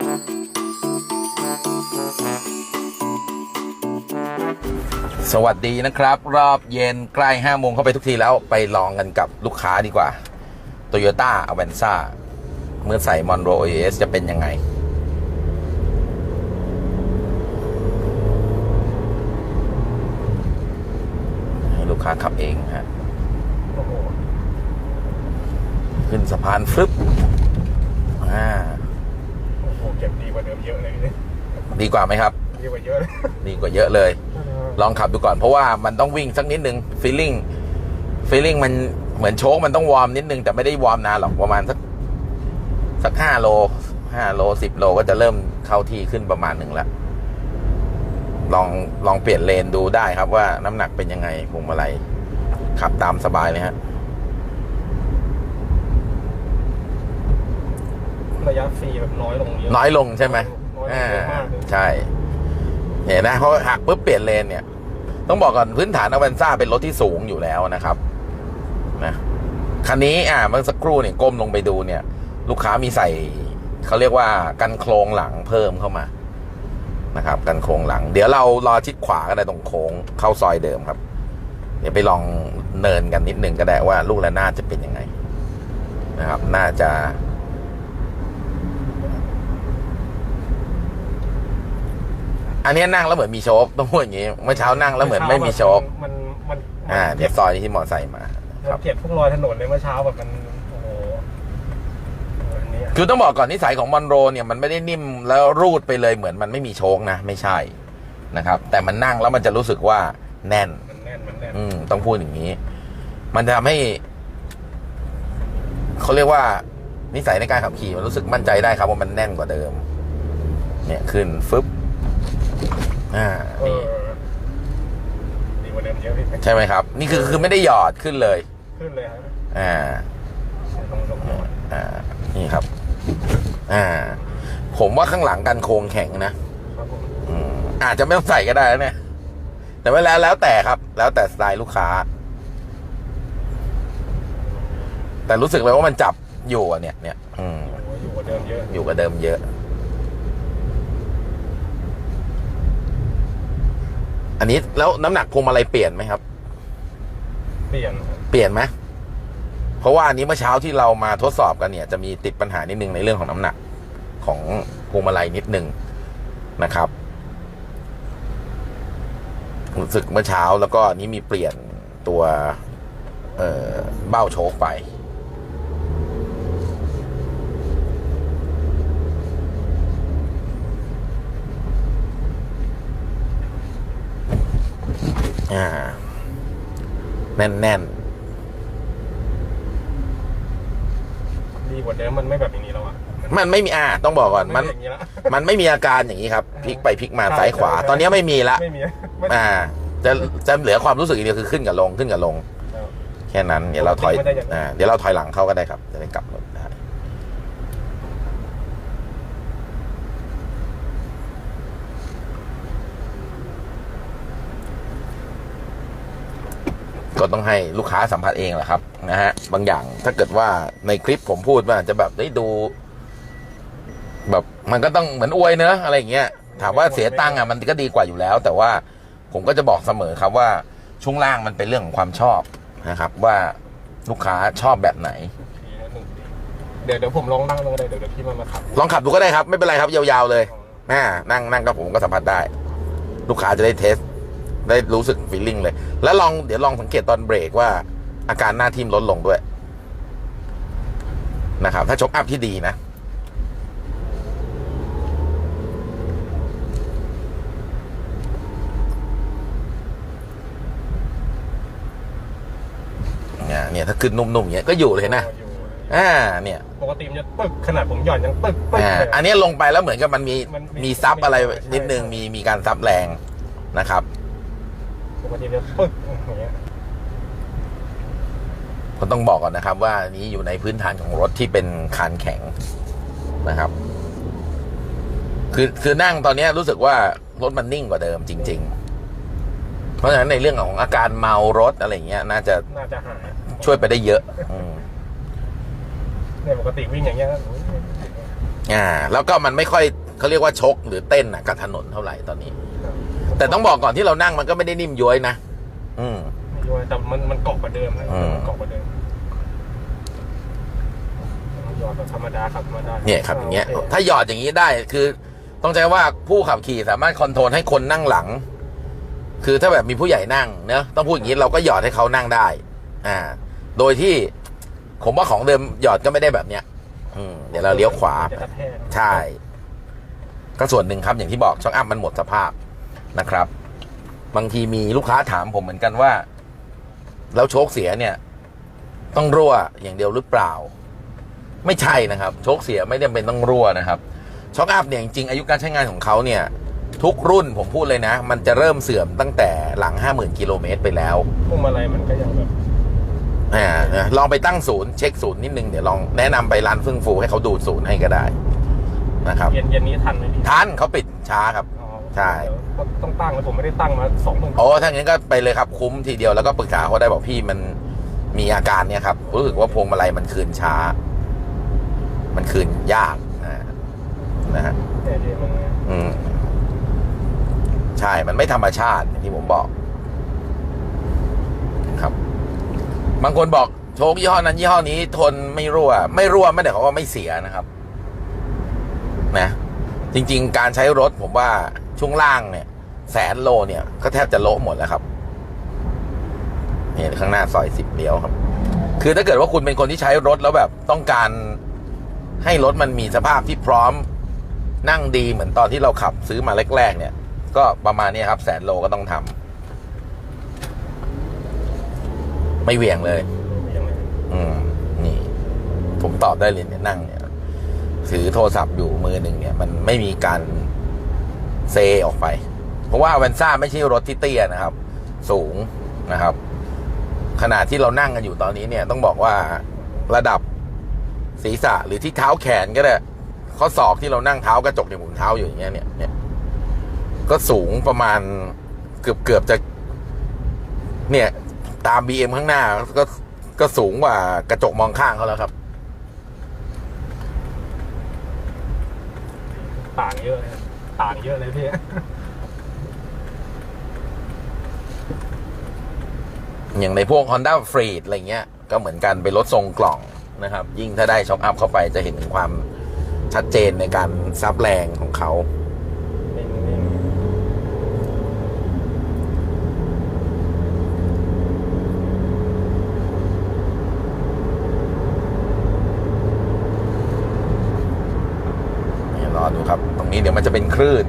สวัสดีนะครับ รอบเย็นใกล้5โมงเข้าไปทุกทีแล้วไปลองกันกับลูกค้าดีกว่า Toyota a v a n z a เมื่อใส่ Monroe OS จะเป็นยังไง ให้ลูกค้าขับเองฮะขึ้นสะพานฟึบอ่า โอ้โหเก็บดีกว่าเดิมเยอะเลยเนี่ยดีกว่าไหมครับ ดีกว่าเยอะเลยดีกว่าเยอะเลย ลองขับดูก่อนเพราะว่ามันต้องวิ่งสักนิดนึงฟีลลิ่งฟีลลิ่งมันเหมือนโชคมันต้องวอร์มนิดนึงแต่ไม่ได้วอร์มนานหรอกประมาณสักสักห้าโลห้าโลสิบโลก็จะเริ่มเข้าที่ขึ้นประมาณหนึ่งแล้วลองลองเปลี่ยนเลนดูได้ครับว่าน้ำหนักเป็นยังไงพวงมาลัยขับตามสบายเลยฮะ ระยะฟรีแบบน้อยลงเยอะน้อยลงใช่ไหมน้อยลงอ่าเยอะมากเลยใช่ เห็นนะเพราะหักปุ๊บเปลี่ยนเลนเนี่ย ต้องบอกก่อนพื้นฐานอเวนซ่าเป็นรถที่สูงอยู่แล้วนะครับนะคันนี้อ่าเมื่อสักครู่เนี่ยก้มลงไปดูเนี่ย ลูกค้ามีใส่เขาเรียกว่ากันโครงหลังเพิ่มเข้ามานะครับ กันโครงหลัง เดี๋ยวเรารอชิดขวากันได้ตรงโค้งเข้าซอยเดิมครับ เดี๋ยวไปลองเนินกันนิดหนึ่งก็ได้ว่าลูกระนาดจะเป็นยังไง นะครับ น่าจะ อันนี้นั่งแล้วเหมือนมีโชคต้องพูดอย่างนี้เมื่อเช้านั่งแล้วเหมือนไม่มีโชคมันมันอ่า เดี๋ยวซอยที่มอไซค์มาคมัรับนเก็บพวกรอยถนนเลยเมื่อเช้าแบบมันโอ้โหอันนี้คือต้องบอกก่อนนิสัยของมอนโรเนี่ยมันไม่ได้นิ่มแล้วรูดไปเลยเหมือนมันไม่มีโชคนะไม่ใช่นะครับ แต่มันนั่งแล้วมันจะรู้สึกว่าแน่นมันแน่นมันแน่นอืมต้องพูดอย่างนี้ มันจะทำให้เขาเรียกว่านิสัยในการขับขี่มันรู้สึกมั่นใจได้ครับว่ามันแน่นกว่าเดิม เนี่ยขึ้นฟึบ อ่าเอนี่อดีกว่าเดิมเยอะพี่ใช่ไหมครับ นี่คือคือไม่ได้หยอดขึ้นเลยขึ้นเลยครับอ่าลงลงลงอ่านี่ครับอ่าผมว่าข้างหลังกันโครงแข็งนะครับผมอืมอาจจะไม่ต้องใส่ก็ได้นะเนี่ยแต่ว่าแล้วแล้วแต่ครับ แล้วแต่สไตล์ลูกค้า แต่รู้สึกเลยว่ามันจับอยู่อะเนี่ยเนี่ยอืมโอ้โหอยู่กว่าเดิมเยอะอยู่กับเดิมเยอะ อันนี้แล้วน้ำหนักพวงมาลัยเปลี่ยนไหมครับ เปลี่ยนครับเปลี่ยนไหมเพราะว่าอันนี้เมื่อเช้าที่เรามาทดสอบกันเนี่ย จะมีติดปัญหานิดนึงในเรื่องของน้ำหนักของพวงมาลัยนิดนึงนะครับรู้สึกเมื่อเช้าแล้วก็อันนี้มีเปลี่ยนตัวเอ่อเบ้าโชคไป อ่า แน่นแน่นดีกว่าเดิมมันไม่แบบอย่างนี้แล้วอะๆมันไม่มีอ่าต้องบอกก่อนมันไอย่างนี้แล้วมันไม่มีอาการอย่างนี้ครับพลิกไปพลิกมาใช่ซ้ายขวาใช่ตอนนี้ไม่มีละ ไม่มีไม่อ่า จะจะเหลือความรู้สึกอย่างเดียวคือขึ้นกับลงขึ้นกับลง แค่นั้นเดี๋ยวเราถอยปกติไม่ได้อย่างนั้นอ่าเดี๋ยวเราถอยหลังเข้าก็ได้ครับจะได้กลับรถได้ ก็ต้องให้ลูกค้าสัมผัสเองแหละครับนะฮะบางอย่างถ้าเกิดว่าในคลิปผมพูดว่าจะแบบได้ดู แบบมันก็ต้องเหมือนอวยเนอะอะไรอย่างเงี้ยถามว่าเสียตังค์อะมันก็ดีกว่าอยู่แล้ว แต่ว่าผมก็จะบอกเสมอครับว่าช่วงล่างมันเป็นเรื่องของความชอบนะครับ ว่าลูกค้าชอบแบบไหนทีละหนึ่งทีเดี๋ยวเดี๋ยวผมลองนั่งลงก็ได้เดี๋ยวเดี๋ยวพี่มามาขับลองขับดูก็ได้ครับ ไม่เป็นไรครับยาวๆเลยน่านั่งนั่งกับผมก็สัมผัสได้ ลูกค้าจะได้เทส ได้รู้สึกฟีลลิ่งเลย แล้วลองเดี๋ยวลองสังเกตตอนเบรกว่า อาการหน้าทิ่มลดลงด้วยนะครับ ถ้าชกอัพที่ดีนะ เนี่ยเนี่ยถ้าขึ้นนุ่มๆอย่างเงี้ยก็อยู่เลยนะอยู่อ่า เนี่ย ปกติมันจะตึกขนาดผมหย่อนยังตึกตึกอ่าเลย อันนี้ลงไปแล้วเหมือนกับมันมีมันมี มีซับอะไรใช่นิดนึงมีมีการซับแรงนะครับ ปกติจะตึกอย่างเงี้ยก็ต้องบอกก่อนนะครับ ว่าอันนี้อยู่ในพื้นฐานของรถที่เป็นคานแข็งนะครับ คือคือนั่งตอนนี้รู้สึกว่ารถมันนิ่งกว่าเดิมจริง ๆ เพราะฉะนั้นในเรื่องของอาการเมารถอะไรเงี้ย น่าจะน่าจะหายช่วยไปได้เยอะอืมเนี่ยปกติวิ่งอย่างเงี้ยโอ้ยอ่า แล้วก็มันไม่ค่อยเขาเรียกว่าชกหรือเต้นนะกับถนนเท่าไหร่ตอนนี้ แต่ต้องบอกก่อนที่เรานั่งมันก็ไม่ได้นิ่มย้วยนะอืมไม่รู้แต่มันมันเกาะกว่าเดิมนะอืมมันเกาะกว่าเดิมหยอดแบบธรรมดาครับธรรมดาเนี่ยครับอย่างเงี้ยโคถ้าหยอดอย่างนี้ได้คือ ต้องใช้ว่าผู้ขับขี่สามารถคอนโทรลให้คนนั่งหลัง คือถ้าแบบมีผู้ใหญ่นั่งเนอะต้องพูดอย่างนี้เราก็หยอดให้เขานั่งได้ อ่า โดยที่ผมว่าของเดิมหยอดก็ไม่ได้แบบเนี้ย อืมเดี๋ยวเราเลี้ยวขวาจะกระแทกใช่ ก็ส่วนหนึ่งครับอย่างที่บอกช่องอัพมันหมดสภาพ นะครับ บางทีมีลูกค้าถามผมเหมือนกันว่า แล้วโชคเสียเนี่ย ต้องรั่วอย่างเดียวหรือเปล่า ไม่ใช่นะครับ โชคเสียไม่จำเป็นต้องรั่วนะครับช็อคอัพเนี่ยจริงๆอายุการใช้งานของเขาเนี่ย ทุกรุ่นผมพูดเลยนะ มันจะเริ่มเสื่อมตั้งแต่หลัง 50,000กิโลเมตรไปแล้วพวงมาลัยมันก็ยังแบบอ่านะลองไปตั้งศูนย์เช็คศูนย์นิดนึงเดี๋ยวลองแนะนำไปร้านเฟื่องฟูให้เขาดูศูนย์ให้ก็ได้นะครับเย็นเย็นนี้ทันไหมพี่ทันเขาปิดช้าครับอ๋อ ใช่ เดี๋ยวต้องตั้งแล้วผมไม่ได้ตั้งมาสองหมื่นโอ้ถ้างั้นก็ไปเลยครับคุ้มทีเดียวแล้วก็ปรึกษาเขาได้บอกพี่มันมีอาการเนี่ยครับรู้สึกว่าพวงมาลัยมันคืนช้า มันคืนยากนะนะฮะแต่เดี๋ยวมันอืมใช่มันไม่ธรรมชาติอย่างที่ผมบอก ครับ บางคนบอกโชคยี่ห้อนั้นยี่ห้อนี้ ทนไม่รั่ว ไม่รั่วไม่ได้เขามว่าไม่เสียนะครับ นะ จริง ๆ การใช้รถผมว่า ช่วงล่างเนี่ย แสนโลเนี่ย ก็แทบจะโละหมดแล้วครับนี่ข้างหน้าซอยสิบเลี้ยวครับ คือถ้าเกิดว่าคุณเป็นคนที่ใช้รถแล้วแบบต้องการให้รถมันมีสภาพที่พร้อมนั่งดีเหมือนตอนที่เราขับซื้อมาแรก ๆ เนี่ย ก็ประมาณนี้ครับแสนโลก็ต้องทำไม่เหวี่ยงเลย อืมนี่ ผมตอบได้เลยเนี่ยนั่งเนี่ยถือโทรศัพท์อยู่มือหนึ่งเนี่ย มันไม่มีการ เซออกไป เพราะว่าแวนซ่าไม่ใช่รถที่เตี้ยนะครับ สูงนะครับ ขณะที่เรานั่งกันอยู่ตอนนี้เนี่ยต้องบอกว่าระดับศีรษะหรือที่เท้าแขนก็ได้ข้อศอกที่เรานั่งเท้ากระจกอย่างผมเท้าอยู่อย่างเงี้ยเนี่ยเนี่ยก็สูงประมาณเกือบเกือบจะ เนี่ย ตามบีเอ็มข้างหน้า ก็ก็สูงกว่ากระจกมองข้างเขาแล้วครับ ต่างเยอะเลย ต่างเยอะเลยพี่อย่างในพวก Honda f r e e d อะไรเงี้ย ก็เหมือนกันเป็นรถทรงกล่องนะครับ ยิ่งถ้าได้ช็อคอัพเข้าไปจะเห็นถึงความชัดเจนในการซับแรงของเขา นิ่งนิ่ง นี่รอดูครับ ตรง นี้เดี๋ยวมันจะเป็นคลื่น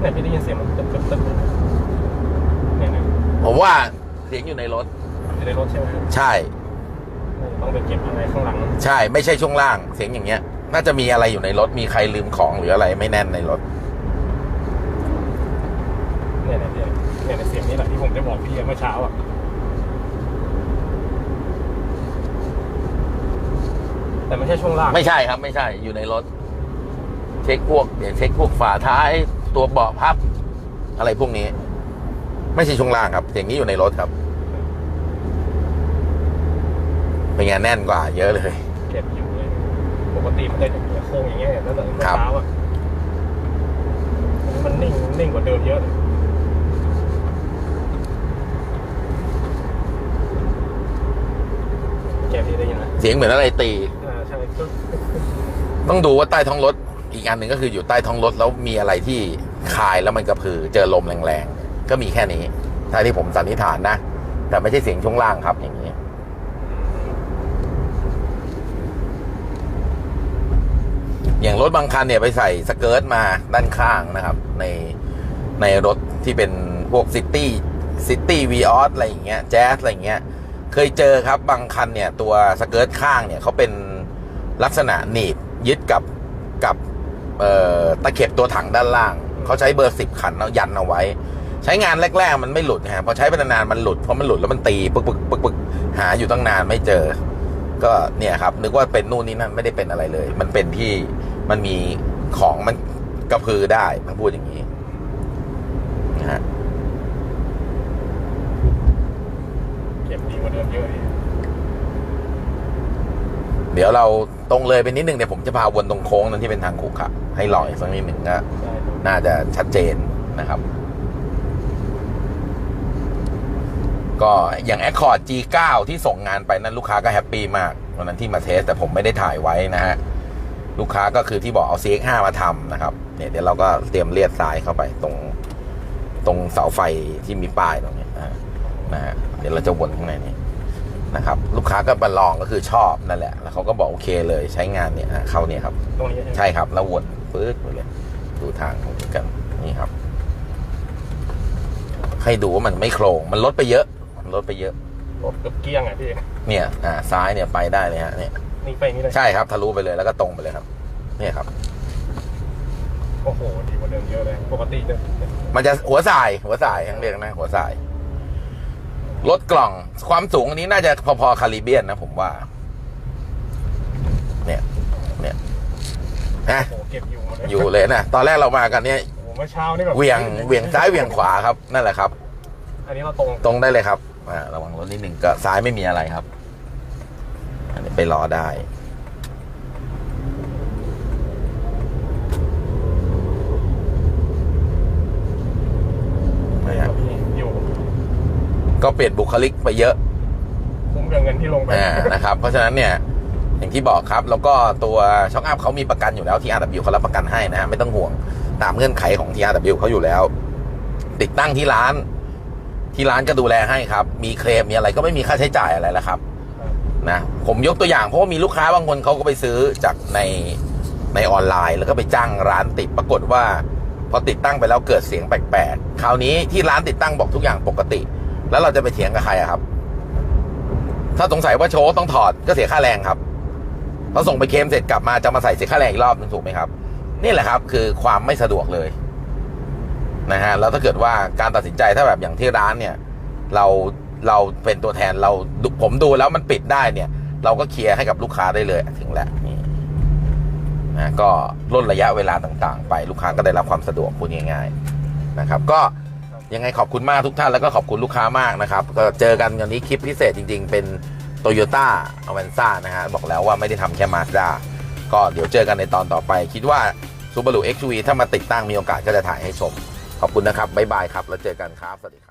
เนี่ยพี่ได้ยินเสียงมันตึ๊บตึ๊บตึ๊บเนี่ยเนี่ยผมว่าเสียงอยู่ในรถ อยู่ในรถใช่ไหมใช่ ต้องไปเก็บอะไรข้างหลัง ใช่ ไม่ใช่ช่วงล่าง เสียงอย่างเงี้ย น่าจะมีอะไรอยู่ในรถ มีใครลืมของหรืออะไรไม่แน่นในรถ เนี่ยเนี่ยเนี่ยเนี่ยเสียงนี้แหละที่ผมจะบอกพี่เมื่อเช้าอะ แต่ไม่ใช่ช่วงล่างไม่ใช่ครับ ไม่ใช่อยู่ในรถ เช็คพวกเดี๋ยวเช็คพวกฝาท้าย ตัวเบาะพับ อะไรพวกนี้ ไม่ใช่ช่วงล่างครับเสียงนี้อยู่ในรถครับเป็นไงแน่นกว่า เยอะเลย เก็บอยู่เลยปกติมันจะเหลือโค้งอย่างเงี้ยแล้วเลยเมื่อครับเช้าอะอันนี้มันนิ่งนิ่งกว่าเดิมเยอะเลยแกพี่ได้ยินไหมเสียงเหมือนอะไรตีอ่าใช่ก็ ต้องดูว่าใต้ท้องรถ อีกอันหนึ่งก็คืออยู่ใต้ท้องรถแล้วมีอะไรที่คายแล้วมันกระพือเจอลมแรงๆ ก็มีแค่นี้ถ้าที่ผมสันนิษฐานนะ แต่ไม่ใช่เสียงช่วงล่างครับอย่างนี้ อย่างรถบางคันเนี่ยไปใส่สเกิร์ตมาด้านข้างนะครับ ในในรถที่เป็นพวกซิตี้ซิตี้วีออสอะไรอย่างเงี้ยแจ๊สอะไรอย่างเงี้ย เคยเจอครับบางคันเนี่ย ตัวสเกิร์ตข้างเนี่ยเขาเป็น ลักษณะหนีบยึดกับกับเอ่อตะเข็บตัวถังด้านล่าง เขาใช้เบอร์สิบขันเอายันเอาไว้ ใช้งานแรก ๆ มันไม่หลุดฮะพอใช้ไปนานๆมันหลุดเพราะมันหลุดแล้วมันตีปึ๊กปึ๊กปึ๊กปึ๊กหาอยู่ตั้งนานไม่เจอ ก็เนี่ยครับ นึกว่าเป็นนู่นนี่นั่นไม่ได้เป็นอะไรเลย มันเป็นที่มันมีของมันกระพือได้ถ้าพูดอย่างนี้นะฮะเก็บดีกว่าเดิมเยอะเยอะดิเดี๋ยวเรา ตรงเลยไปนิดนึงเดี๋ยวผมจะพาวนตรงโค้งนั้นที่เป็นทางขรุขระให้ลอยสักนิดหนึ่งก็ใช่น่าจะชัดเจนนะครับ ก็อย่าง Accord G9 ที่ส่งงานไปนั้นลูกค้าก็แฮปปี้มากวันนั้นที่มาเทสแต่ผมไม่ได้ถ่ายไว้นะฮะลูกค้าก็คือที่บอกเอา CX5 มาทำนะครับเนี่ยเดี๋ยวเราก็เตรียมเลียดทรายเข้าไปตรงตรงเสาไฟที่มีป้ายตรงเนี้ยนะฮะนะฮะเดี๋ยวเราจะวนข้างในนี้ นะครับลูกค้าก็มาลองก็คือชอบนั่นแหละ แล้วเขาก็บอกโอเคเลยใช้งานเนี่ยอะเข้าเนี่ยครับ ตรงนี้ใช่ไหมใช่ครับแล้ววนปื๊ดไปเลยดูทางของนี้กันนี่ครับ ให้ดูว่ามันไม่โครงมันลดไปเยอะมันลดไปเยอะรถเกือบเกลี้ยงอะพี่เนี่ยอ่าซ้ายเนี่ยไปได้เลยฮะเนี่ยนี่ไปนี่เลยใช่ครับทะลุไปเลยแล้วก็ตรงไปเลยครับ เนี่ยครับโอ้โหดีกว่าเดิมเยอะเลยปกติเนี่ยมันจะหัวสายหัวสายทั้งเรียกนะหัวสาย รถกล่องความสูงอันนี้น่าจะพอๆคาริเบียนนะผมว่า เนี่ย เนี่ยนะโอ้โหเก็บอยู่หมดเลยอยู่เลยนะตอนแรกเรามากันเนี่ยโอ้โหเมื่อเช้านี่แบบเหวียงเหวียงซ้ายเหวียงขวาครับนั่นแหละครับ อันนี้เราตรงตรงได้เลยครับอ่าระวังรถนิดหนึ่งก็ซ้ายไม่มีอะไรครับ อันนี้ไปรอได้ นะฮะ พี่อยู่ ก็เปลี่ยนบุคลิกไปเยอะคุ้มกับเงินที่ลงไปอ่านะครับ เพราะฉะนั้นเนี่ยอย่างที่บอกครับ แล้วก็ตัวช็อคอัพเขามีประกันอยู่แล้วที่ RW เขารับประกันให้นะฮะไม่ต้องห่วงตามเงื่อนไขของที่ RW เขาอยู่แล้ว ติดตั้งที่ร้าน ที่ร้านก็ดูแลให้ครับ มีเคลมมีอะไรก็ไม่มีค่าใช้จ่ายอะไรแล้วครับนะผมยกตัวอย่างเพราะว่ามีลูกค้าบางคนเขาก็ไปซื้อจากในในออนไลน์ แล้วก็ไปจ้างร้านติดปรากฏว่า พอติดตั้งไปแล้วเกิดเสียงแปลกๆคราวนี้ที่ร้านติดตั้งบอกทุกอย่างปกติ แล้วเราจะไปเถียงกับใครอะครับ ถ้าสงสัยว่าโชว์ต้องถอดก็เสียค่าแรงครับพอส่งไปเคมเสร็จกลับมาจะมาใส่เสียค่าแรงอีกรอบนึงถูกไหมครับ นี่แหละครับ คือความไม่สะดวกเลยนะฮะแล้วถ้าเกิดว่าการตัดสินใจถ้าแบบอย่างที่ร้านเนี่ย เราเราเป็นตัวแทนเราผมดูแล้วมันปิดได้เนี่ย เราก็เคลียร์ให้กับลูกค้าได้เลยถึงแล้วนี่นะก็ลดระยะเวลาต่างๆ ไปลูกค้าก็ได้รับความสะดวกพูดง่าย ๆ นะครับ ก็ ยังไงขอบคุณมากทุกท่านแล้วก็ขอบคุณลูกค้ามากนะครับ ก็เจอกันวันนี้คลิปพิเศษจริง ๆ เป็นโตโยต้าอเวนซ่านะฮะบอกแล้วว่าไม่ได้ทำแค่มาสด้าก็เดี๋ยวเจอกันในตอนต่อไป คิดว่า Subaru XV ถ้ามาติดตั้งมีโอกาสก็จะถ่ายให้ชม ขอบคุณนะครับบ๊ายบายครับแล้วเจอกันครับสวัสดี